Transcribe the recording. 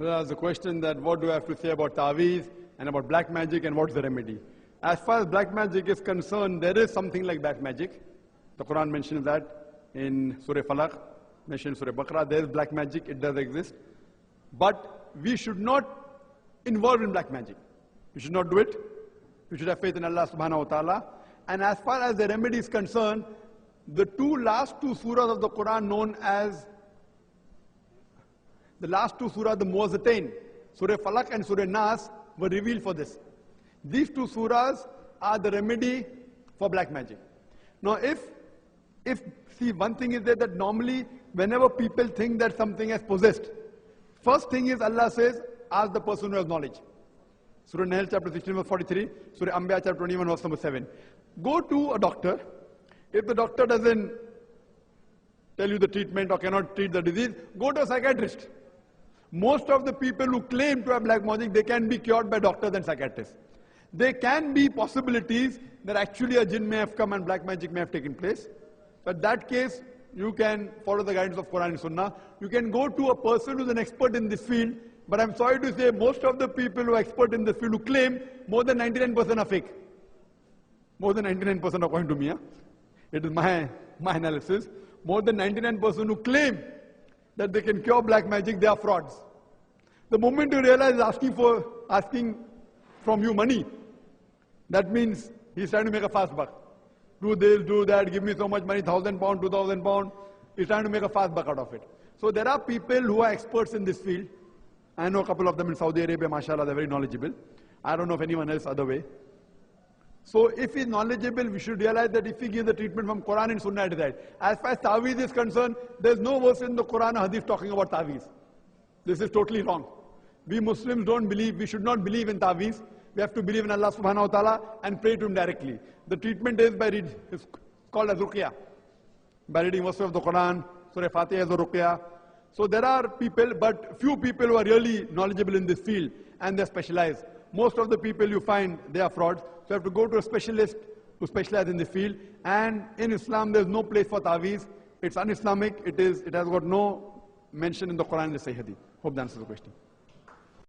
There's a question that what do I have to say about Taweez and about black magic and what's the remedy? As far as black magic is concerned, there is something like black magic. The Quran mentions that in Surah Falaq, mentioned Surah Baqarah, there is black magic, it does exist. But we should not involve in black magic. We should not do it. We should have faith in Allah subhanahu wa ta'ala. And as far as the remedy is concerned, the two last two surahs of the Quran known as the last two surahs, the Muwazzatain, Surah Falak and Surah Nas, were revealed for this. These two surahs are the remedy for black magic. Now, if, if, see, one thing is that, that normally, whenever people think that something is possessed, first thing is Allah says, ask the person who has knowledge. Surah Nahl chapter 16 verse 43, Surah Anbiya chapter 21 verse number 7. Go to a doctor. If the doctor doesn't tell you the treatment or cannot treat the disease, go to a psychiatrist. Most of the people who claim to have black magic, they can be cured by doctors and psychiatrists. There can be possibilities that actually a jinn may have come and black magic may have taken place. But that case, you can follow the guidance of Quran and Sunnah. You can go to a person who's an expert in this field. But I'm sorry to say, most of the people who are expert in this field who claim more than 99% are fake. More than 99% according to me. It is my, my analysis. More than 99% who claim that they can cure black magic, they are frauds. The moment you realize asking for asking from you money, that means he's trying to make a fast buck. Do this, do that, give me so much money, thousand pound, two thousand pound. He's trying to make a fast buck out of it. So there are people who are experts in this field. I know a couple of them in Saudi Arabia, mashallah, they're very knowledgeable. I don't know if anyone else other way. So if he's knowledgeable, we should realize that if he gives the treatment from Quran and Sunnah, is right. As far as Taweez is concerned, there's no verse in the Quran or Hadith talking about Taweez. This is totally wrong. We Muslims don't believe, we should not believe in Taweez. We have to believe in Allah subhanahu wa ta'ala and pray to Him directly. The treatment is by read, it's called as Ruqya. By reading verses of the Quran, Surah Fatiha is a Ruqya. So there are people, but few people who are really knowledgeable in this field and they're specialized. Most of the people you find, they are frauds. So you have to go to a specialist who specializes in the field. And in Islam, there's no place for taweez. It's un-Islamic. It, is, it has got no mention in the Quran and the Sahih Hope that answers the question.